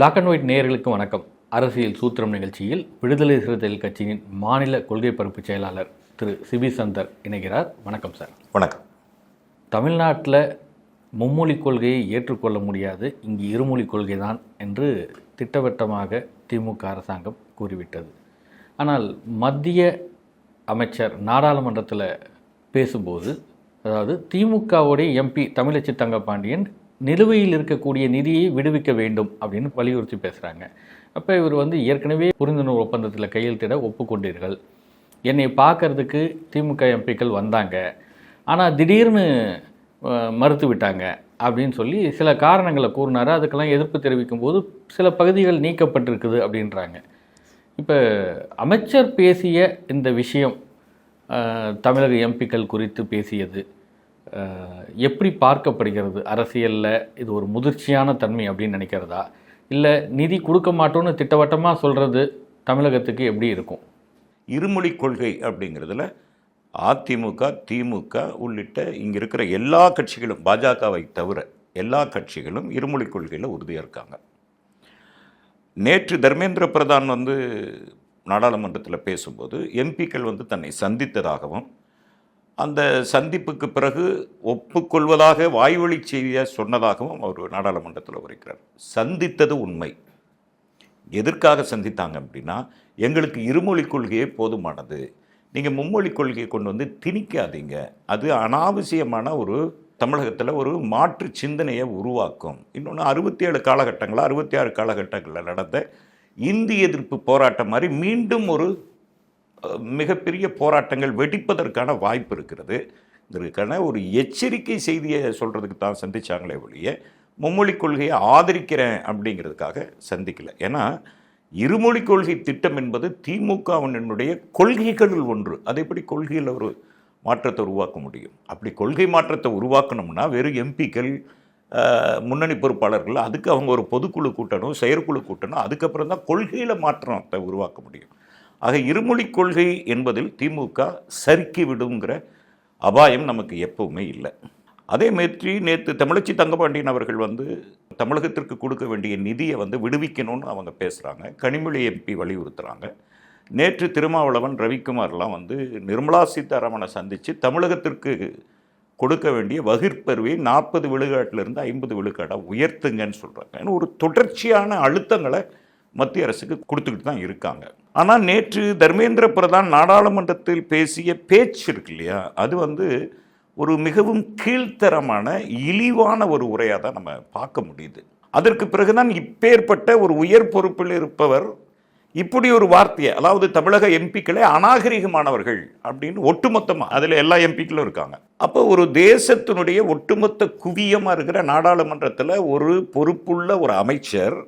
Black and white நேயர்களுக்கு வணக்கம். அரசியல் சூத்திரம் நிகழ்ச்சியில் விடுதலை சிறுத்தைகள் கட்சியின் மாநில கொள்கை பரப்பு செயலாளர் திரு சிபி சந்தர் இணைகிறார். வணக்கம் சார். வணக்கம். தமிழ்நாட்டில் மும்மொழி கொள்கையை ஏற்றுக்கொள்ள முடியாது. இங்கு இருமொழி கொள்கை தான் என்று திட்டவட்டமாக திமுக அரசாங்கம் கூறிவிட்டது. ஆனால் மத்திய அமைச்சர் நாடாளுமன்றத்தில் பேசும்போது அதாவது திமுகவுடைய எம்பி தமிழச்சி தங்கப்பாண்டியன் நிலுவையில் இருக்கக்கூடிய நிதியை விடுவிக்க வேண்டும் அப்படின்னு வலியுறுத்தி பேசுகிறாங்க அப்போ இவர் வந்து ஏற்கனவே புரிந்துணர்வு ஒப்பந்தத்தில் கையெழுத்திட ஒப்புக்கொண்டீர்கள். என்னை பார்க்கறதுக்கு திமுக எம்பிக்கள் வந்தாங்க. ஆனால் திடீர்னு மறுத்து விட்டாங்க அப்படின்னு சொல்லி சில காரணங்களை கூறினார். அதுக்கெல்லாம் எதிர்ப்பு தெரிவிக்கும் போது சில பகுதிகள் நீக்கப்பட்டிருக்குது அப்படின்றாங்க. இப்போ அமைச்சர் பேசிய இந்த விஷயம் தமிழக எம்பிக்கள் குறித்து பேசியது எப்படி பார்க்கப்படுகிறது அரசியலில் இது ஒரு முதிர்ச்சியான தன்மை அப்படின்னு நினைக்கிறதா? இல்லை நிதி கொடுக்க மாட்டோம்னு திட்டவட்டமாக சொல்கிறது தமிழகத்துக்கு எப்படி இருக்கும்? இருமொழி கொள்கை அப்படிங்கிறதுல அதிமுக திமுக உள்ளிட்ட இங்கே இருக்கிற எல்லா கட்சிகளும் பாஜகவை தவிர எல்லா கட்சிகளும் இருமொழி கொள்கையில் உறுதியாக இருக்காங்க. நேற்று தர்மேந்திர பிரதான் வந்து நாடாளுமன்றத்தில் பேசும்போது எம்பிக்கள் வந்து தன்னை சந்தித்ததாகவும் அந்த சந்திப்புக்கு பிறகு ஒப்புக்கொள்வதாக வாய்வழி செய்தியாக சொன்னதாகவும் அவர் நாடாளுமன்றத்தில் உரைக்கிறார் சந்தித்தது உண்மை. எதற்காக சந்தித்தாங்க அப்படின்னா எங்களுக்கு இருமொழி கொள்கையே போதுமானது. நீங்கள் மும்மொழி கொள்கையை கொண்டு வந்து திணிக்காதீங்க. அது அனாவசியமான ஒரு தமிழகத்தில் ஒரு மாற்று சிந்தனையை உருவாக்கும். இன்னொன்று அறுபத்தி ஏழு காலகட்டங்களில் அறுபத்தி ஆறு காலகட்டங்களில் நடந்த இந்தி எதிர்ப்பு போராட்டம் மாதிரி மீண்டும் ஒரு மிகப்பெரிய போராட்டங்கள் வெடிப்பதற்கான வாய்ப்பு இருக்கிறது. இதற்கான ஒரு எச்சரிக்கை செய்தியை சொல்கிறதுக்கு தான் சந்திச்சாங்களே ஒழிய மும்மொழி கொள்கையை ஆதரிக்கிறேன் அப்படிங்கிறதுக்காக சந்திக்கல. ஏன்னா இருமொழி கொள்கை திட்டம் என்பது திமுகவினுடைய கொள்கைகளில் ஒன்று. அதை எப்படி கொள்கையில் ஒரு மாற்றத்தை உருவாக்க முடியும்? அப்படி கொள்கை மாற்றத்தை உருவாக்கணும்னா வெறும் எம்பிக்கள் முன்னணி பொறுப்பாளர்கள் அதுக்கு அவங்க ஒரு பொதுக்குழு கூட்டணும் செயற்குழு கூட்டணும் அதுக்கப்புறம் தான் கொள்கையில் மாற்றத்தை உருவாக்க முடியும். ஆக இருமொழி கொள்கை என்பதில் திமுக சறுக்கி விடுங்கிற அபாயம் நமக்கு எப்பவுமே இல்லை. அதே மாதிரி நேற்று தமிழச்சி தங்கபாண்டியன் அவர்கள் வந்து தமிழகத்திற்கு கொடுக்க வேண்டிய நிதியை வந்து விடுவிக்கணும்னு அவங்க பேசுகிறாங்க கனிமொழி எம்பி வலியுறுத்துகிறாங்க நேற்று திருமாவளவன் ரவிக்குமார்லாம் வந்து நிர்மலா சீதாராமனை சந்தித்து தமிழகத்திற்கு கொடுக்க வேண்டிய வகிர்ப்பருவை நாற்பது விழுக்காட்டிலிருந்து ஐம்பது விழுக்காடாக உயர்த்துங்கன்னு சொல்கிறாங்க ஏன்னா ஒரு தொடர்ச்சியான அழுத்தங்களை மத்திய அரசுக்கு கொடுத்துக்கிட்டு தான் இருக்காங்க. ஆனால் நேற்று தர்மேந்திர பிரதான் நாடாளுமன்றத்தில் பேசிய பேச்சு இருக்கு இல்லையா? அது வந்து ஒரு மிகவும் கீழ்த்தரமான இழிவான ஒரு உரையாக தான் நம்ம பார்க்க முடியுது. அதற்கு பிறகுதான் இப்பேற்பட்ட ஒரு உயர் பொறுப்பில் இருப்பவர் இப்படி ஒரு வார்த்தையை அதாவது தமிழக எம்பிக்களே அநாகரிகமானவர்கள் அப்படின்னு ஒட்டுமொத்தமாக அதில் எல்லா எம்பிக்களும் இருக்காங்க. அப்போ ஒரு தேசத்தினுடைய ஒட்டுமொத்த குவியமாக இருக்கிற நாடாளுமன்றத்தில் ஒரு பொறுப்புள்ள ஒரு அமைச்சர்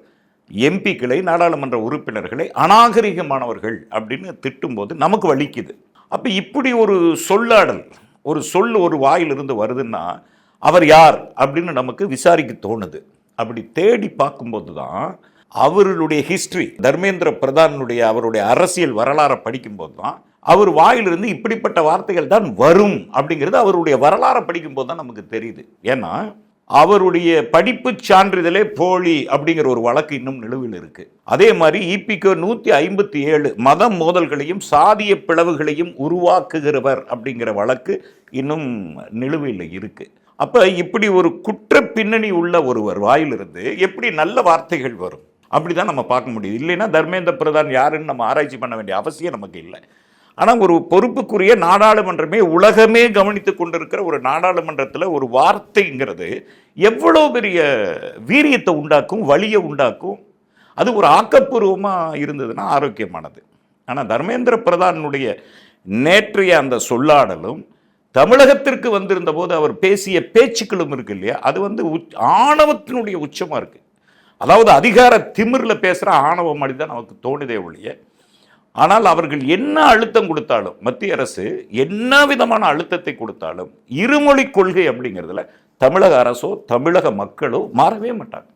எம்பிக்களை நாடாளுமன்ற உறுப்பினர்களை அநாகரிகமானவர்கள் அப்படின்னு திட்டும்போது நமக்கு வலிக்குது. அப்போ இப்படி ஒரு சொல்லாடல் ஒரு சொல் ஒரு வாயிலிருந்து வருதுன்னா அவர் யார் அப்படின்னு நமக்கு விசாரிக்க தோணுது. அப்படி தேடி பார்க்கும்போது தான் அவர்களுடைய ஹிஸ்ட்ரி தர்மேந்திர பிரதானுடைய அவருடைய அரசியல் வரலாறை படிக்கும்போது தான் அவர் வாயிலிருந்து இப்படிப்பட்ட வார்த்தைகள் தான் வரும் அப்படிங்கிறது அவருடைய வரலாறை படிக்கும்போது தான் நமக்கு தெரியுது. ஏன்னா அவருடைய படிப்பு சான்றிதழே போலி அப்படிங்கிற ஒரு வழக்கு இன்னும் நிலுவையில் இருக்கு. அதே மாதிரி இபிகோ நூத்தி ஐம்பத்தி ஏழு மத மோதல்களையும் சாதிய பிளவுகளையும் உருவாக்குகிறவர் அப்படிங்கிற வழக்கு இன்னும் நிலுவையில் இருக்கு. அப்ப இப்படி ஒரு குற்ற பின்னணி உள்ள ஒருவர் வாயிலிருந்து எப்படி நல்ல வார்த்தைகள் வரும்? அப்படிதான் நம்ம பார்க்க முடியுது. இல்லைன்னா தர்மேந்திர பிரதான் யாருன்னு நம்ம ஆராய்ச்சி பண்ண வேண்டிய அவசியம் நமக்கு இல்லை. ஆனால் ஒரு பொறுப்புக்குரிய நாடாளுமன்றமே உலகமே கவனித்து கொண்டிருக்கிற ஒரு நாடாளுமன்றத்தில் ஒரு வார்த்தைங்கிறது எவ்வளோ பெரிய வீரியத்தை உண்டாக்கும் வழியை உண்டாக்கும்? அது ஒரு ஆக்கப்பூர்வமாக இருந்ததுன்னா ஆரோக்கியமானது. ஆனால் தர்மேந்திர பிரதானுடைய நேற்றைய அந்த சொல்லாடலும் தமிழகத்திற்கு வந்திருந்த போது அவர் பேசிய பேச்சுக்களும் இருக்கு இல்லையா? அது வந்து உச்- ஆணவத்தினுடைய உச்சமாக இருக்குது அதாவது அதிகார திமிரில் பேசுகிற ஆணவம் மாதிரி தான் நமக்கு தோணுதே ஒழிய ஆனால் அவர்கள் என்ன அழுத்தம் கொடுத்தாலும் மத்திய அரசு என்ன விதமான அழுத்தத்தை கொடுத்தாலும் இருமொழி கொள்கை அப்படிங்கிறதுல தமிழக அரசோ தமிழக மக்களோ மாறவே மாட்டாங்க.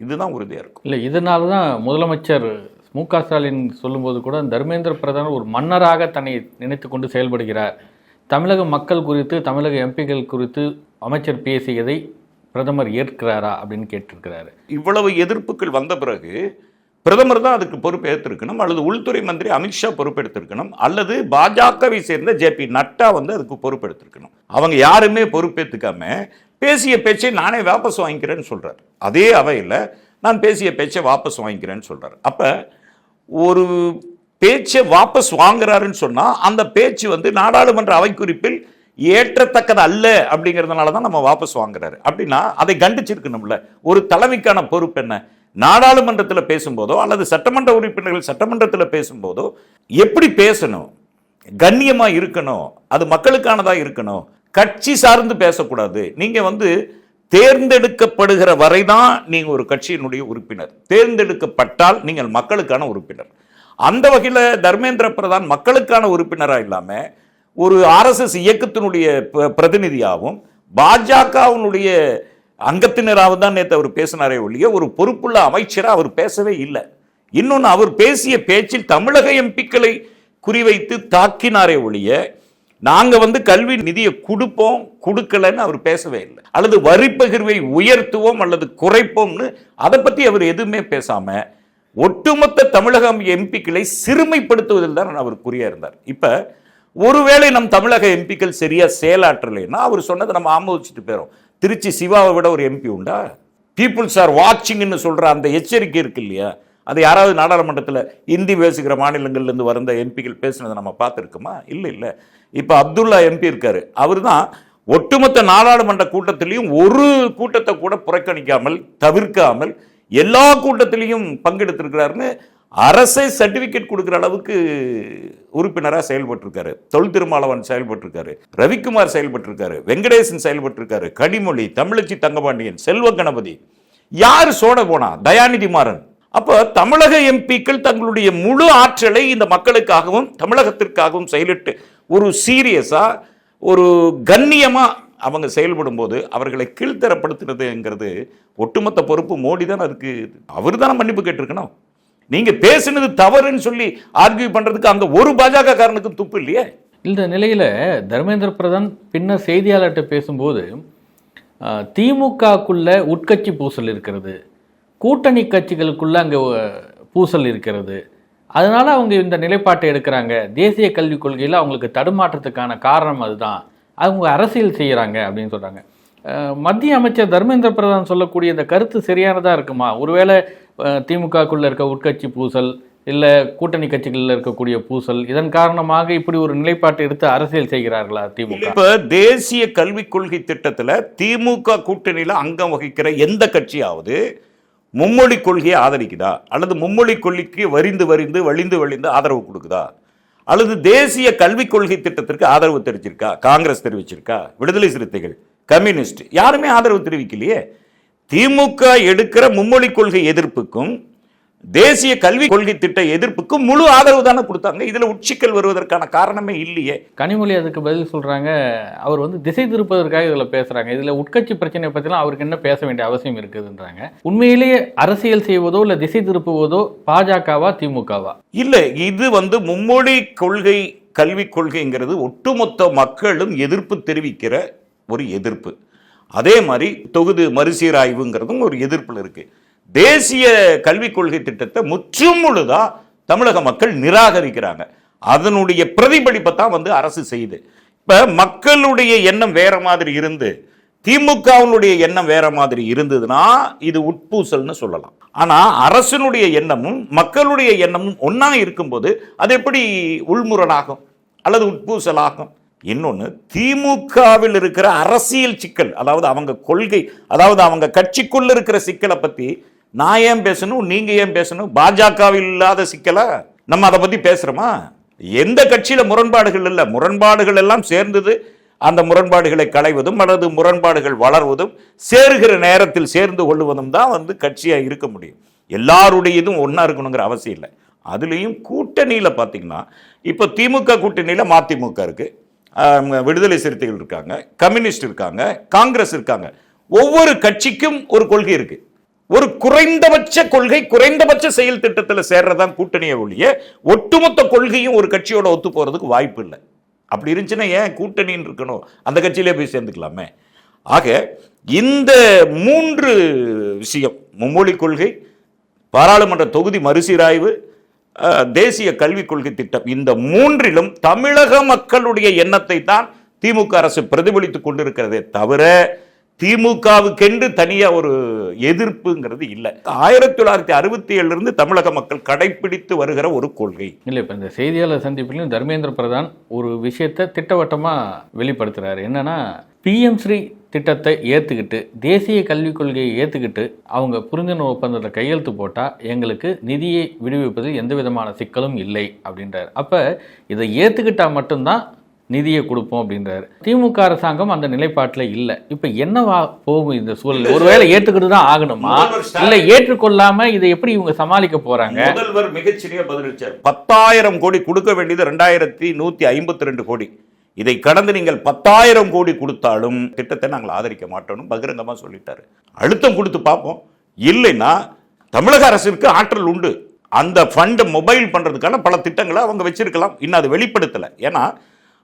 இதுதான் உறுதியாக இருக்கும். இல்லை இதனால தான் முதலமைச்சர் மு க ஸ்டாலின் சொல்லும்போது கூட தர்மேந்திர பிரதான் ஒரு மன்னராக தன்னை நினைத்து கொண்டு செயல்படுகிறார். தமிழக மக்கள் குறித்து தமிழக எம்பிக்கள் குறித்து அமைச்சர் பேசியதை பிரதமர் ஏற்கிறாரா அப்படின்னு கேட்டிருக்கிறாரு. இவ்வளவு எதிர்ப்புகள் வந்த பிறகு பிரதமர் தான் அதுக்கு பொறுப்பேற்றிருக்கணும் அல்லது உள்துறை மந்திரி அமித்ஷா பொறுப்பெடுத்திருக்கணும் அல்லது பாஜகவை சேர்ந்த ஜேபி நட்டா வந்து அதுக்கு பொறுப்பெடுத்திருக்கணும். அவங்க யாருமே பொறுப்பேற்றுக்காம பேசிய பேச்சை நானே வாபஸ் வாங்கிக்கிறேன்னு சொல்கிறார் அதே அவையில் நான் பேசிய பேச்சை வாபஸ் வாங்கிக்கிறேன்னு சொல்கிறார் அப்போ ஒரு பேச்சை வாபஸ் வாங்குறாருன்னு சொன்னால் அந்த பேச்சு வந்து நாடாளுமன்ற அவைக்குறிப்பில் ஏற்றத்தக்கது அல்ல அப்படிங்கிறதுனால தான் நம்ம வாபஸ் வாங்குறாரு. அப்படின்னா அதை கண்டிச்சிருக்கணும்ல. ஒரு தலைமைக்கான பொறுப்பு என்ன? நாடாளுமன்றத்தில் பேசும்போதோ அல்லது சட்டமன்ற உறுப்பினர்கள் சட்டமன்றத்தில் பேசும்போதோ எப்படி பேசணும்? கண்ணியமாக இருக்கணும். அது மக்களுக்கானதாக இருக்கணும். கட்சி சார்ந்து பேசக்கூடாது. நீங்கள் வந்து தேர்ந்தெடுக்கப்படுகிற வரை தான் நீங்கள் ஒரு கட்சியினுடைய உறுப்பினர். தேர்ந்தெடுக்கப்பட்டால் நீங்கள் மக்களுக்கான உறுப்பினர். அந்த வகையில் தர்மேந்திர பிரதான் மக்களுக்கான உறுப்பினராக இல்லாமல் ஒரு ஆர்எஸ்எஸ் இயக்கத்தினுடைய ப- பிரதிநிதியாகவும் பாஜகவினுடைய அங்கத்தினராக தான் நேற்று அவர் பேசினாரே ஒழிய ஒரு பொறுப்புள்ள அமைச்சராக அவர் பேசவே இல்லை. இன்னொன்று அவர் பேசிய பேச்சில் தமிழக எம்பிக்களை குறிவைத்து தாக்கினாரே ஒழிய நாங்கள் வந்து கல்வி நிதியை கொடுப்போம் கொடுக்கலன்னு அவர் பேசவே இல்லை. அல்லது வரி பகிர்வை உயர்த்துவோம் அல்லது குறைப்போம்னு அதை பற்றி அவர் எதுவுமே பேசாமல் ஒட்டுமொத்த தமிழக எம்பிக்களை சிறுமைப்படுத்துவதில் தான் அவர் குறியாக இருந்தார். இப்போ ஒருவேளை நம் தமிழக எம்பிக்கள் சரியாக செயலாற்றலைன்னா அவர் சொன்னதை நம்ம ஆமோதிச்சுட்டு போயிடும் திருச்சி சிவாவை விட ஒரு எம்பி உண்டா? பீப்புள்ஸ் ஆர் வாட்சிங்னு சொல்கிற அந்த எச்சரிக்கை இருக்கு இல்லையா? அது யாராவது நாடாளுமன்றத்தில் இந்தி பேசுகிற மாநிலங்கள்லேருந்து வந்த எம்பிகள் பேசுனதை நம்ம பார்த்துருக்கோமா? இல்லை இல்லை. இப்போ அப்துல்லா எம்பி இருக்காரு. அவர் தான் ஒட்டுமொத்த நாடாளுமன்ற கூட்டத்திலையும் ஒரு கூட்டத்தை கூட புறக்கணிக்காமல் தவிர்க்காமல் எல்லா கூட்டத்திலையும் பங்கெடுத்திருக்கிறாருன்னு அரசே சர்டிபிகேட் கொடுக்குற அளவுக்கு உறுப்பினராக செயல்பட்டிருக்காரு. தொல் திருமாவளவன் செயல்பட்டிருக்காரு. ரவிக்குமார் செயல்பட்டிருக்காரு. வெங்கடேசன் செயல்பட்டிருக்காரு. கனிமொழி தமிழச்சி தங்கபாண்டியன் செல்வ கணபதி. யார் சோட போனா? தயாநிதி மாறன். அப்போ தமிழக எம்பிக்கள் தங்களுடைய முழு ஆற்றலை இந்த மக்களுக்காகவும் தமிழகத்திற்காகவும் செயலிட்டு ஒரு சீரியஸாக ஒரு கண்ணியமாக அவங்க செயல்படும் போது அவர்களை கீழ்த்தரப்படுத்துறதுங்கிறது ஒட்டுமொத்த பொறுப்பு மோடி தான் அதுக்கு அவர் தானே மன்னிப்பு கேட்டிருக்கணும்? நீங்க பேசுனது தவறுன்னு சொல்லி ஆர்கியூ பண்றதுக்கு அந்த ஒரு பாஜக காரனுக்கும் துப்பு இல்லையே? இந்த நிலையில் தர்மேந்திர பிரதான் பின்னர் செய்தியாளர்கிட்ட பேசும்போது திமுகக்குள்ள உட்கட்சி பூசல் இருக்கிறது. கூட்டணி கட்சிகளுக்குள்ள அங்கே பூசல் இருக்கிறது. அதனால அவங்க இந்த நிலைப்பாட்டை எடுக்கிறாங்க. தேசிய கல்விக் கொள்கையில் அவங்களுக்கு தடுமாற்றத்துக்கான காரணம் அதுதான். அவங்க அரசியல் செய்கிறாங்க அப்படின்னு சொல்கிறாங்க மத்திய அமைச்சர் தர்மேந்திர பிரதான் சொல்லக்கூடிய இந்த கருத்து சரியானதாக இருக்குமா? ஒருவேளை திமுகக்குள்ளே இருக்க உட்கட்சி பூசல் இல்லை கூட்டணி கட்சிகளில் இருக்கக்கூடிய பூசல் இதன் காரணமாக இப்படி ஒரு நிலைப்பாட்டை எடுத்து அரசியல் செய்கிறார்களா திமுக? இப்போ தேசிய கல்விக் கொள்கை திட்டத்தில் திமுக கூட்டணியில் அங்கம் வகிக்கிற எந்த கட்சியாவது மும்மொழி கொள்கையை ஆதரிக்குதா? அல்லது மும்மொழி கொள்கைக்கு வரிந்து வரிந்து வழிந்து வழிந்து ஆதரவு கொடுக்குதா? அல்லது தேசிய கல்விக் கொள்கை திட்டத்திற்கு ஆதரவு தெரிவிச்சிருக்கா? காங்கிரஸ் தெரிவிச்சிருக்கா? விடுதலை சிறுத்தைகள் கம்யூனிஸ்ட் யாருமே ஆதரவு தெரிவிக்கலையே. திமுக எடுக்கிற மும்மொழி கொள்கை எதிர்ப்புக்கும் தேசிய கல்வி கொள்கை திட்ட எதிர்ப்புக்கும் முழு ஆதரவு தானே கொடுத்தாங்க. இதுல உச்சிக்கல் வருவதற்கான காரணமே இல்லையே. கனிமொழி அதுக்கு பதில் சொல்றாங்க. அவர் வந்து திசை திருப்பதற்காக இதுல பேசுறாங்க. இதுல உட்கட்சி பிரச்சனை பத்திலாம் அவருக்கு என்ன பேச வேண்டிய அவசியம் இருக்குதுன்றாங்க. உண்மையிலேயே அரசியல் செய்வதோ இல்ல திசை திருப்புவதோ பாஜகவா திமுகவா? இல்ல இது வந்து மும்மொழி கொள்கை கல்விக் கொள்கைங்கிறது ஒட்டுமொத்த மக்களும் எதிர்ப்பு தெரிவிக்கிற ஒரு எதிர்ப்பு. அதே மாதிரி தொகுதி மறுசீராய்வுங்கிறதும் ஒரு எதிர்ப்பில் இருக்கு. தேசிய கல்விக் கொள்கை திட்டத்தை முற்றும் முழுதா தமிழக மக்கள் நிராகரிக்கிறாங்க. அதனுடைய பிரதிபலிப்பை தான் வந்து அரசு செய்யுது. இப்போ மக்களுடைய எண்ணம் வேற மாதிரி இருந்து திமுகவினுடைய எண்ணம் வேற மாதிரி இருந்ததுன்னா இது உட்பூசல்னு சொல்லலாம். ஆனால் அரசனுடைய எண்ணமும் மக்களுடைய எண்ணமும் ஒன்றா இருக்கும்போது அது எப்படி உள்முரணாகும் அல்லது உட்பூசலாகும்? இன்னொன்று திமுகவில் இருக்கிற அரசியல் சிக்கல் அதாவது அவங்க கொள்கை அதாவது அவங்க கட்சிக்குள்ள இருக்கிற சிக்கலை பத்தி நான் ஏன் பேசணும் நீங்க ஏன் பேசணும் பாஜகவில் இல்லாத சிக்கலா? நம்ம அதை பத்தி பேசுறோமா? எந்த கட்சியில முரண்பாடுகள் இல்லை? முரண்பாடுகள் எல்லாம் சேர்ந்தது அந்த முரண்பாடுகளை களைவதும் அல்லது முரண்பாடுகள் வளர்வதும் சேருகிற நேரத்தில் சேர்ந்து கொள்வதும் தான் வந்து கட்சியாக இருக்க முடியும். எல்லாருடைய இதுவும் ஒன்றா இருக்கணுங்கிற அவசியம் இல்லை. அதுலேயும் கூட்டணியில் பார்த்தீங்கன்னா இப்போ திமுக கூட்டணியில் மதிமுக இருக்குது விடுதலை சிறுத்தைகள் இருக்காங்க கம்யூனிஸ்ட் இருக்காங்க காங்கிரஸ் இருக்காங்க. ஒவ்வொரு கட்சிக்கும் ஒரு கொள்கை இருக்கு. ஒரு குறைந்தபட்ச கொள்கை குறைந்தபட்ச செயல் திட்டத்தில் சேர்றதான் கூட்டணியை ஒழிய ஒட்டுமொத்த கொள்கையும் ஒரு கட்சியோட ஒத்து போறதுக்கு வாய்ப்பு இல்லை. அப்படி இருந்துச்சுன்னா ஏன் கூட்டணின்னு இருக்கணும்? அந்த கட்சியிலே போய் சேர்ந்துக்கலாமே. ஆக இந்த மூன்று விஷயம் மும்மொழி கொள்கை பாராளுமன்ற தொகுதி மறுசீராய்வு தேசிய கல்விக் கொள்கை திட்டம். இந்த மூன்றிலும் தமிழக மக்களுடைய எண்ணத்தை தான் திமுக அரசு பிரதிபலித்துக் கொண்டிருக்கிறதே தவிர திமுகவுக்கென்று தனியா ஒரு எதிர்ப்புங்கிறது இல்லை. ஆயிரத்தி தொள்ளாயிரத்தி அறுபத்தி ஏழுல இருந்து தமிழக மக்கள் கடைபிடித்து வருகிற ஒரு கொள்கை. இல்லை இப்போ இந்த செய்தியாளர் சந்திப்பிலையும் தர்மேந்திர பிரதான் ஒரு விஷயத்தை திட்டவட்டமாக வெளிப்படுத்துறாரு. என்னன்னா பிஎம் ஸ்ரீ திட்டத்தை ஏற்றுக்கிட்டு தேசிய கல்விக் கொள்கையை ஏற்றுக்கிட்டு அவங்க புரிந்துணர்வு ஒப்பந்தத்தில் கையெழுத்து போட்டால் எங்களுக்கு நிதியை விடுவிப்பதில் எந்த விதமான சிக்கலும் இல்லை அப்படின்றார். அப்போ இதை ஏற்றுக்கிட்டா மட்டும்தான் நிதியை கொடுப்போம் அப்படின்றாரு. திமுக அரசாங்கம் அந்த நிலைப்பாட்டில் இல்லை. இப்போ என்னவா போகும் இந்த சூழல்? ஒருவேளை ஏற்றுக்கிட்டு தான் ஆகணுமா இல்லை ஏற்றுக்கொள்ளாம இதை எப்படி இவங்க சமாளிக்க போறாங்க? முதல்வர் மிகச்சிறிய பதிலளிச்சார். பத்தாயிரம் கோடி கொடுக்க வேண்டியது ரெண்டாயிரத்தி நூத்தி ஐம்பத்தி ரெண்டு கோடி. இதை கடந்து நீங்கள் பத்தாயிரம் கோடி கொடுத்தாலும் திட்டத்தை நாங்கள் ஆதரிக்க மாட்டோம்னு பகிரங்கமாக சொல்லிட்டாரு. அழுத்தம் கொடுத்து பார்ப்போம். இல்லைன்னா தமிழக அரசிற்கு ஆற்றல் உண்டு. அந்த ஃபண்டை மொபைல் பண்ணுறதுக்கான பல திட்டங்களை அவங்க வச்சிருக்கலாம். இன்னும் அதை வெளிப்படுத்தலை. ஏன்னா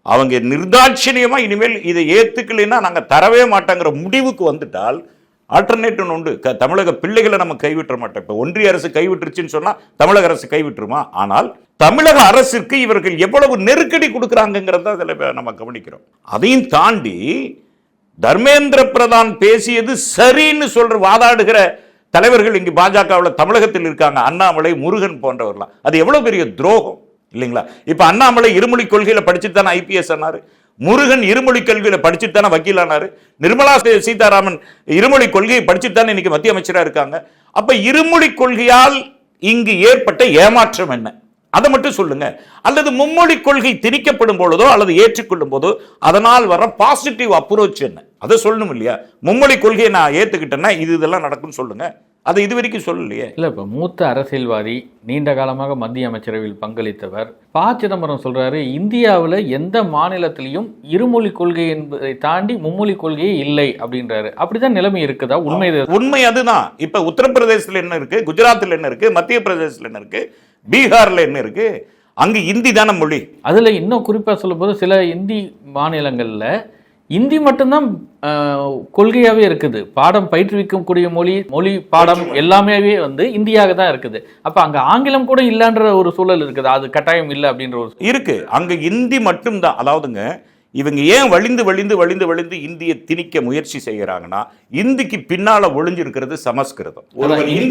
அவங்க நிர்தாட்சிணியமா இனிமேல் இதை ஏற்றுக்கலைன்னா நாங்கள் தரவே மாட்டோங்கிற முடிவுக்கு வந்துட்டால் ஆல்டர்னேட்டிவ் உண்டு. க- தமிழக பிள்ளைகளை நம்ம கைவிட்ட மாட்டோம். இப்போ ஒன்றிய அரசு கைவிட்டுருச்சுன்னு சொன்னால் தமிழக அரசு கைவிட்டுருமா? ஆனால் தமிழக அரசிற்கு இவர்கள் எவ்வளவு நெருக்கடி கொடுக்குறாங்கிறத அதில் நம்ம கவனிக்கிறோம். அதையும் தாண்டி தர்மேந்திர பிரதான் பேசியது சரின்னு சொல்ற வாதாடுகிற தலைவர்கள் இங்கு பாஜகவில் தமிழகத்தில் இருக்காங்க. அண்ணாமலை முருகன் போன்றவர்களாம் அது எவ்வளோ பெரிய துரோகம் இல்லைங்களா? இப்போ அண்ணாமலை இருமொழி கொள்கையில் படிச்சுட்டு தானே ஐபிஎஸ் ஆனார் முருகன் இருமொழி கல்வியில படிச்சுட்டு தானே வக்கீல் ஆனாரு நிர்மலா சீதாராமன் இருமொழி கொள்கையை படிச்சுட்டு தானே இன்னைக்கு மத்திய அமைச்சரா இருக்காங்க? அப்ப இருமொழி கொள்கையால் இங்கு ஏற்பட்ட ஏமாற்றம் என்ன? அதை மட்டும் சொல்லுங்க. அல்லது மும்மொழி கொள்கை திணிக்கப்படும் பொழுதோ அல்லது ஏற்றுக்கொள்ளும் போதோ அதனால் வர பாசிட்டிவ் அப்ரோச் என்ன? அதை சொல்லணும் இல்லையா? மும்மொழி கொள்கையை நான் ஏத்துக்கிட்டேன்னா இது இதெல்லாம் நடக்கும்னு சொல்லுங்க. அதை இது வரைக்கும் சொல்லலையே. இல்லை இப்போ மூத்த அரசியல்வாதி நீண்ட காலமாக மத்திய அமைச்சரவையில் பங்களித்தவர் ப. சிதம்பரம் சொல்றாரு இந்தியாவில் எந்த மாநிலத்திலையும் இருமொழி கொள்கை என்பதை தாண்டி மும்மொழி கொள்கையே இல்லை அப்படின்றாரு. அப்படிதான் நிலைமை இருக்குதா? உண்மை உண்மை அதுதான். இப்ப உத்தரப்பிரதேசத்துல என்ன இருக்கு? குஜராத்தில் என்ன இருக்கு? மத்திய பிரதேசத்துல என்ன இருக்கு? பீகார்ல என்ன இருக்கு? அங்கு இந்தி தானே மொழி. அதில் இன்னும் குறிப்பாக சொல்லும்போது சில இந்தி மாநிலங்களில் இந்தி மட்டும்தான் ஆஹ், கொள்கையாவே இருக்குது. பாடம் பயிற்றுவிக்கக்கூடிய மொழி மொழி பாடம் எல்லாமே வந்து இந்தியாக தான் இருக்குது. அப்ப அங்க ஆங்கிலம் கூட இல்லைன்ற ஒரு சூழல் இருக்குது. அது கட்டாயம் இல்லை அப்படின்ற ஒரு இருக்கு. அங்க இந்தி மட்டும்தான். அதாவதுங்க இவங்க ஏன் வழிந்து வழிந்து வழிந்து வழிந்து இந்தியை திணிக்க முயற்சி செய்யறாங்கன்னா இந்திக்கு பின்னால ஒளிஞ்சிருக்கிறது சமஸ்கிருதம்.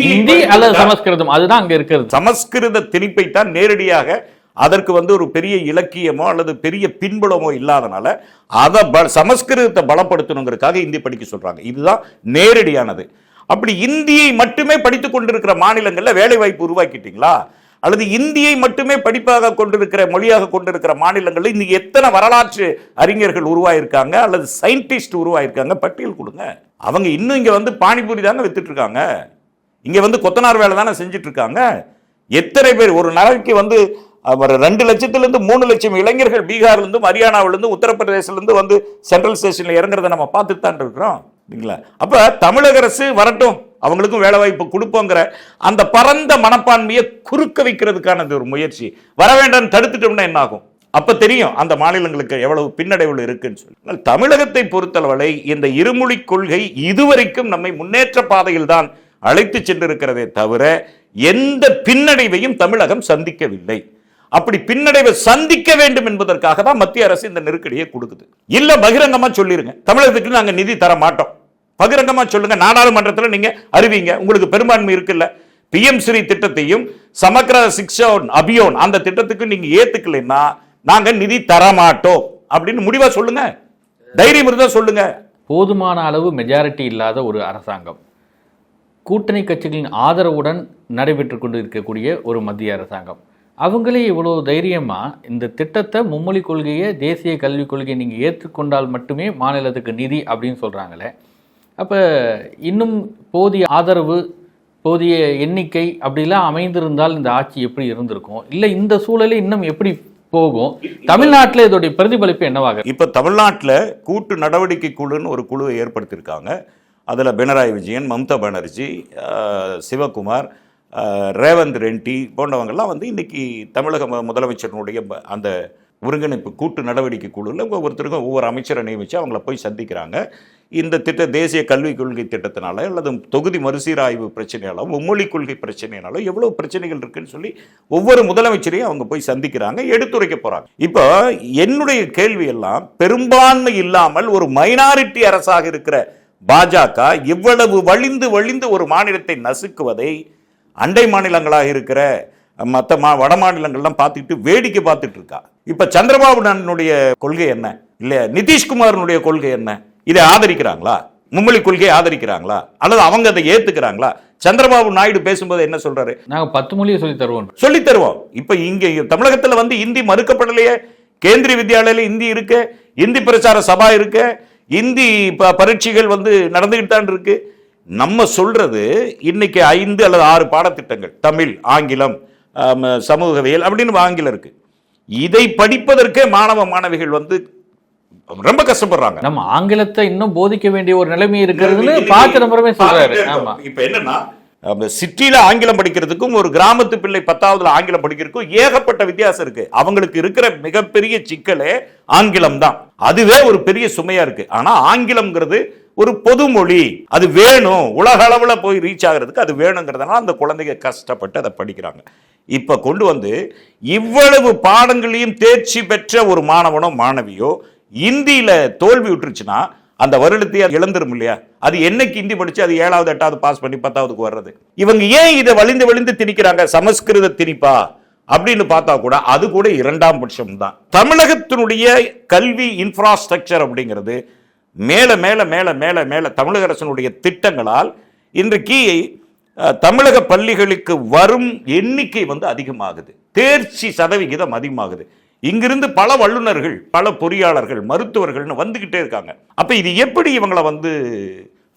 இந்தி அல்லது சமஸ்கிருதம். அதுதான் அங்க இருக்கிறது. சமஸ்கிருத திணிப்பை தான் நேரடியாக அதற்கு வந்து ஒரு பெரிய இலக்கியமோ அல்லது பெரிய பின்புலமோ இல்லாதனால அதை ப சமஸ்கிருதத்தை பலப்படுத்தணுங்கிறதுக்காக இந்தி படிக்க சொல்கிறாங்க இதுதான் நேரடியானது. அப்படி இந்தியை மட்டுமே படித்து கொண்டிருக்கிற மாநிலங்களில் வேலைவாய்ப்பு உருவாக்கிட்டீங்களா? அல்லது இந்தியை மட்டுமே படிப்பாக கொண்டிருக்கிற மொழியாக கொண்டிருக்கிற மாநிலங்களில் இன்னைக்கு எத்தனை வரலாற்று அறிஞர்கள் உருவாயிருக்காங்க? அல்லது சயின்டிஸ்ட் உருவாயிருக்காங்க? பட்டியல் கொடுங்க. அவங்க இன்னும் இங்கே வந்து பானிபூரி தாங்க வித்துட்டு இருக்காங்க வந்து கொத்தனார் வேலை தானே செஞ்சுட்டு இருக்காங்க எத்தனை பேர் ஒரு நாளைக்கு வந்து அவர் ரெண்டு லட்சத்துலேருந்து மூணு லட்சம் இளைஞர்கள் பீகார்லேருந்து இருந்தும் ஹரியானாவில வந்து சென்ட்ரல் ஸ்டேஷனில் இறங்குறத நம்ம பார்த்துட்டு தான் இருக்கிறோம் இல்லைங்களா? அப்போ தமிழக அரசு வரட்டும் அவங்களுக்கும் வேலை வாய்ப்பு கொடுப்போங்கிற அந்த பரந்த மனப்பான்மையை குறுக்க வைக்கிறதுக்கான ஒரு முயற்சி. வர வேண்டாம்னு தடுத்துட்டோம்னா என்ன ஆகும் அப்போ தெரியும் அந்த மாநிலங்களுக்கு எவ்வளவு பின்னடைவுகள் இருக்குன்னு சொல்லி. தமிழகத்தை பொறுத்தளவரை இந்த இருமொழி கொள்கை இதுவரைக்கும் நம்மை முன்னேற்ற பாதையில் தான் அழைத்து சென்றிருக்கிறதே தவிர எந்த பின்னடைவையும் தமிழகம் சந்திக்கவில்லை. அப்படி பின்னடைவை சந்திக்க வேண்டும் என்பதற்காக தான் மத்திய அரசு இந்த நெருக்கடியை கொடுக்குது. இல்ல பகிரங்கமா சொல்லிருங்க. தமிழகத்துக்கு நாங்க நிதி தர மாட்டோம். பகிரங்கமா சொல்லுங்க. நாடாளுமன்றத்தில் நீங்க அறிவிங்க. உங்களுக்கு பெரும்பான்மை இருக்குல்ல. பிஎம் ஸ்ரீ திட்டத்தையும் சமக்கர சிக்ஷோன் அபியோன் அந்த திட்டத்துக்கு நீங்க ஏத்துக்கலைன்னா நாங்க நிதி தர மாட்டோம். அப்படின்னு முடிவா சொல்லுங்க. தைரியம் இருந்தா சொல்லுங்க. போதுமான அளவு மெஜாரிட்டி இல்லாத ஒரு அரசாங்கம். கூட்டணி கட்சிகளின் ஆதரவுடன் நடைபெற்று கொண்டு இருக்கக்கூடிய ஒரு மத்திய அரசாங்கம். அவங்களே இவ்வளோ தைரியமாக இந்த திட்டத்தை மும்மொழி கொள்கையை தேசிய கல்விக் கொள்கையை நீங்கள் ஏற்றுக்கொண்டால் மட்டுமே மாநிலத்துக்கு நிதி அப்படின்னு சொல்கிறாங்களே அப்போ இன்னும் போதிய ஆதரவு போதிய எண்ணிக்கை அப்படிலாம் அமைந்திருந்தால் இந்த ஆட்சி எப்படி இருந்திருக்கும்? இல்லை இந்த சூழலில் இன்னும் எப்படி போகும்? தமிழ்நாட்டில் இதோடைய பிரதிபலிப்பு என்னவாக இப்போ தமிழ்நாட்டில் கூட்டு நடவடிக்கை குழுன்னு ஒரு குழுவை ஏற்படுத்தியிருக்காங்க. அதில் பினராயி விஜயன் மம்தா பானர்ஜி சிவகுமார் ரேவந்த் ரெட்டி போன்றவங்கெல்லாம் வந்து இன்றைக்கி தமிழக மு- முதலமைச்சரினுடைய அந்த ஒருங்கிணைப்பு கூட்டு நடவடிக்கை குழுவில் ஒவ்வொருத்தருக்கும் ஒவ்வொரு அமைச்சரை நியமித்து அவங்கள போய் சந்திக்கிறாங்க. இந்த திட்ட தேசிய கல்விக் கொள்கை திட்டத்தினால அல்லது தொகுதி மறுசீராய்வு பிரச்சனையாலோ மும்மொழி கொள்கை பிரச்சனையினாலோ எவ்வளோ பிரச்சனைகள் இருக்குன்னு சொல்லி ஒவ்வொரு முதலமைச்சரையும் அவங்க போய் சந்திக்கிறாங்க எடுத்துரைக்க போகிறாங்க இப்போ என்னுடைய கேள்வி எல்லாம் பெரும்பான்மை இல்லாமல் ஒரு மைனாரிட்டி அரசாக இருக்கிற பாஜக இவ்வளவு வழிந்து வழிந்து ஒரு மாநிலத்தை நசுக்குவதை அண்டை மாநிலங்களாக இருக்கிற மற்ற மா வட மாநிலங்கள்லாம் பார்த்துட்டு வேடிக்கை பார்த்துட்டு இருக்கா. இப்ப சந்திரபாபு நாயுடைய கொள்கை என்ன? இல்ல நிதிஷ்குமாரனுடைய கொள்கை என்ன? இதை ஆதரிக்கிறாங்களா? மும்மொழி கொள்கையை ஆதரிக்கிறாங்களா? அல்லது அவங்க அதை ஏத்துக்கிறாங்களா? சந்திரபாபு நாயுடு பேசும்போது என்ன சொல்றாரு? நாங்க பத்து மொழியை சொல்லி தருவோம். சொல்லி தருவோம். இப்ப இங்க தமிழகத்துல வந்து இந்தி மறுக்கப்படலையே. கேந்திரிய வித்யாலயில இந்தி இருக்கு. இந்தி பிரச்சார சபா இருக்கு. இந்தி பரீட்சைகள் வந்து நடந்துகிட்டு தான் இருக்கு. நம்ம சொல்றது இன்னைக்கு ஐந்து அல்லது ஆறு பாடத்திட்டங்கள். தமிழ் ஆங்கிலம் சமூகவியல் அப்படின்னு ஆங்கிலம் இருக்கு. இதை படிப்பதற்கே மாணவ மாணவிகள் வந்து ரொம்ப கஷ்டப்படுறாங்க. நம்ம ஆங்கிலத்தை இன்னும் போதிக்க வேண்டிய ஒரு நிலைமை இன்னைக்கு பார்த்து நம்புறமே சொல்றாரு. இப்ப என்னன்னா சிட்டில ஆங்கிலம் படிக்கிறதுக்கும் ஒரு கிராமத்து பிள்ளை பத்தாவதுல ஆங்கிலம் படிக்கிறதுக்கும் ஏகப்பட்ட வித்தியாசம் இருக்கு. அவங்களுக்கு இருக்கிற மிகப்பெரிய சிக்கலே ஆங்கிலம் தான். அதுவே ஒரு பெரிய சுமையா இருக்கு. ஆனா ஆங்கிலம்ங்கிறது ஒரு பொது மொழி அது வேணும். உலக அளவில் போய் ரீச் ஆகிறதுக்கு அது வேணுங்கிறதுனால அந்த குழந்தைங்க கஷ்டப்பட்டு அதை படிக்கிறாங்க. இப்போ கொண்டு வந்து இவ்வளவு பாடங்களையும் தேர்ச்சி பெற்ற ஒரு மாணவனோ மாணவியோ இந்தியில் தோல்வி விட்டுருச்சுன்னா அந்த வருடத்தையே இழந்துரும் இல்லையா? அது என்னைக்கு ஹிந்தி படிச்சு அது ஏழாவது எட்டாவது பாஸ் பண்ணி பத்தாவதுக்கு வர்றது? இவங்க ஏன் இதை வலிந்து வலிந்து திணிக்கிறாங்க? சமஸ்கிருத திணிப்பா? அப்படின்னு பார்த்தா கூட அது கூட இரண்டாம் பட்சம் தான் தமிழகத்தினுடைய கல்வி இன்ஃப்ராஸ்ட்ரக்சர் அப்படிங்கிறது மேலே மேலே மேலே மேலே மேலே தமிழக அரசனுடைய திட்டங்களால் இன்றைக்கு அஹ், தமிழக பள்ளிகளுக்கு வரும் எண்ணிக்கை வந்து அதிகமாகுது. தேர்ச்சி சதவிகிதம் அதிகமாகுது. இங்கிருந்து பல வல்லுநர்கள் பல பொறியாளர்கள் மருத்துவர்கள்னு வந்துக்கிட்டே இருக்காங்க. அப்போ இது எப்படி இவங்களை வந்து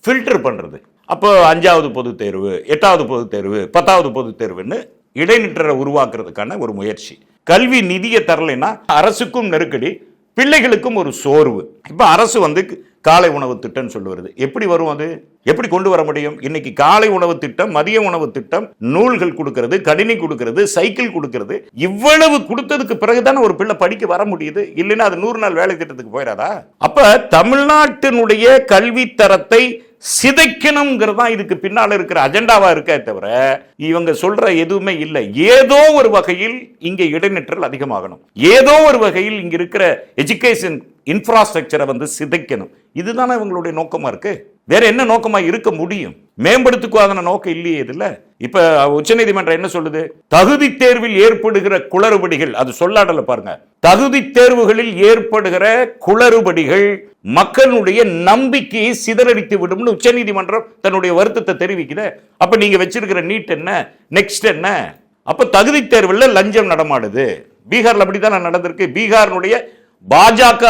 ஃபில்டர் பண்ணுறது அப்போ அஞ்சாவது பொதுத் தேர்வு எட்டாவது பொதுத் தேர்வு பத்தாவது பொதுத் தேர்வுன்னு இடைநிற்றரை உருவாக்குறதுக்கான ஒரு முயற்சி. கல்வி நிதியை தரலைன்னா அரசுக்கும் நெருக்கடி பிள்ளைகளுக்கும் ஒரு சோர்வு. இப்போ அரசு வந்து காலை உணவு திட்டம்னு சொல்லி வருது. எப்படி வரும் அது? எப்படி கொண்டு வர முடியும்? இன்னைக்கு காலை உணவு திட்டம் மதிய உணவு திட்டம் நூல்கள் கொடுக்கறது கணினி கொடுக்கறது சைக்கிள் கொடுக்கறது இவ்வளவு கொடுத்ததுக்கு பிறகுதானே ஒரு பிள்ளை படிக்க வர முடியுது? இல்லைன்னா அது நூறு நாள் வேலை திட்டத்துக்கு போயிடாதா? அப்ப தமிழ்நாட்டினுடைய கல்வி தரத்தை சிதைக்கணுங்கிறது தான் இதுக்கு பின்னால் இருக்கிற அஜெண்டாவாக இருக்கே தவிர இவங்க சொல்கிற எதுவுமே இல்லை. ஏதோ ஒரு வகையில் இங்கே இடைநிற்றல் அதிகமாகணும். ஏதோ ஒரு வகையில் இங்கே இருக்கிற எஜுகேஷன் இன்ஃப்ராஸ்ட்ரக்சரை வந்து சிதைக்கணும். இதுதானே இவங்களுடைய நோக்கமாக இருக்குது வேற என்ன நோக்கமா இருக்க முடியும்? மேம்படுத்துக்குவாதன நோக்கம் இல்லையே இதுல. இப்ப உச்சநீதிமன்றம் என்ன சொல்லுது? தகுதி தேர்வில் ஏற்படுகிற குளறுபடிகள் அது சொல்லாடல பாருங்க. தகுதி தேர்வுகளில் ஏற்படுகிற குளறுபடிகள் மக்களுடைய நம்பிக்கையை சிதறடித்து விடும்னு உச்சநீதிமன்றம் தன்னுடைய வருத்தத்தை தெரிவிக்குது. அப்ப நீங்க வச்சிருக்கிற நீட் என்ன? நெக்ஸ்ட் என்ன? அப்ப தகுதி தேர்வில் லஞ்சம் நடமாடுது. பீகார்ல அப்படித்தானே நடந்திருக்கு? பீகாரினுடைய பாஜக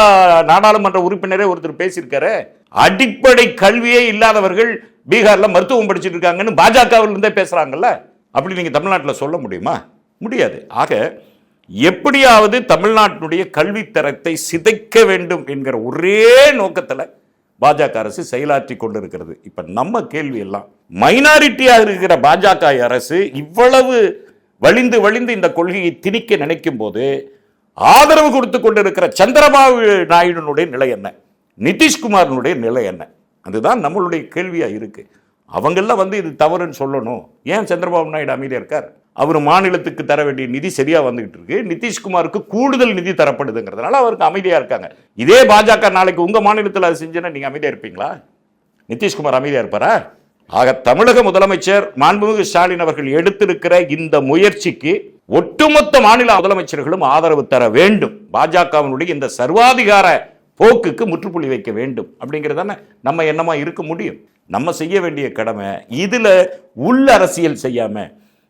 நாடாளுமன்ற உறுப்பினரே ஒருத்தர் பேசியிருக்காரு. அடிப்படை கல்வியே இல்லாதவர்கள் பீகார்ல மருத்துவம் படிச்சிட்டு இருக்காங்கன்னு பாஜகவில் இருந்தே பேசுறாங்கல்ல. அப்படி நீங்க தமிழ்நாட்டில் சொல்ல முடியுமா? முடியாது. ஆக எப்படியாவது தமிழ்நாட்டினுடைய கல்வித்தரத்தை சிதைக்க வேண்டும் என்கிற ஒரே நோக்கத்தில் பாஜக அரசு செயலாற்றி கொண்டிருக்கிறது. இப்போ நம்ம கேள்வி எல்லாம் மைனாரிட்டியாக இருக்கிற பாஜக அரசு இவ்வளவு வலிந்து வலிந்து இந்த கொள்கையை திணிக்க நினைக்கும் போது ஆதரவு கொடுத்து கொண்டிருக்கிற சந்திரபாபு நாயுடுனுடைய நிலை என்ன? நிதிஷ்குமாரனுடைய நிலை என்ன? அதுதான் நம்மளுடைய கேள்வியாக இருக்கு. அவங்கெல்லாம் வந்து இது தவறுன்னு சொல்லணும். ஏன் சந்திரபாபு நாயுடு அமைதியாக இருக்கார்? அவர் மாநிலத்துக்கு தர வேண்டிய நிதி சரியாக வந்துகிட்டு இருக்கு. நிதிஷ்குமாருக்கு கூடுதல் நிதி தரப்படுதுங்கிறதுனால அவருக்கு அமைதியாக இருக்காங்க. இதே பாஜக நாளைக்கு உங்கள் மாநிலத்தில் அது செஞ்சேன்னா நீங்கள் அமைதியாக இருப்பீங்களா? நிதிஷ்குமார் அமைதியாக இருப்பாரா? ஆக தமிழக முதலமைச்சர் மாண்புமிகு ஸ்டாலின் அவர்கள் எடுத்திருக்கிற இந்த முயற்சிக்கு ஒட்டுமொத்த மாநில முதலமைச்சர்களும் ஆதரவு தர வேண்டும். பாஜகவினுடைய இந்த சர்வாதிகார போக்குக்கு முற்றுப்புள்ளி வைக்க வேண்டும். அப்படிங்கிறதான நம்ம என்னமா இருக்க முடியும்? நம்ம செய்ய வேண்டிய கடமை இதில் உள்ள அரசியல் செய்யாம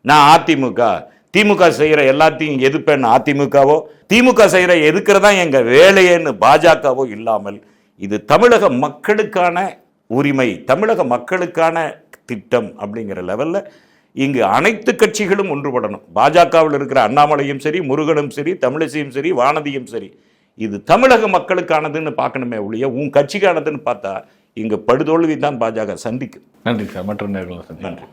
நான் அதிமுக திமுக செய்கிற எல்லாத்தையும் எதிர்ப்பேன் அதிமுகவோ? திமுக செய்கிற எதுக்கிறதா எங்கள் வேலையேன்னு பாஜகவோ இல்லாமல் இது தமிழக மக்களுக்கான உரிமை தமிழக மக்களுக்கான திட்டம் அப்படிங்கிற லெவலில் இங்கு அனைத்து கட்சிகளும் ஒன்றுபடணும். பாஜகவில் இருக்கிற அண்ணாமலையும் சரி முருகனும் சரி தமிழிசையும் சரி வானதியும் சரி. இது தமிழக மக்களுக்கானதுன்னு பார்க்கணுமே ஒழிய உன் கட்சிக்கானதுன்னு பார்த்தா இங்க படுதோல்வி தான் பாஜக சந்திக்கும். நன்றி சார். மற்ற நேர்களை நன்றி.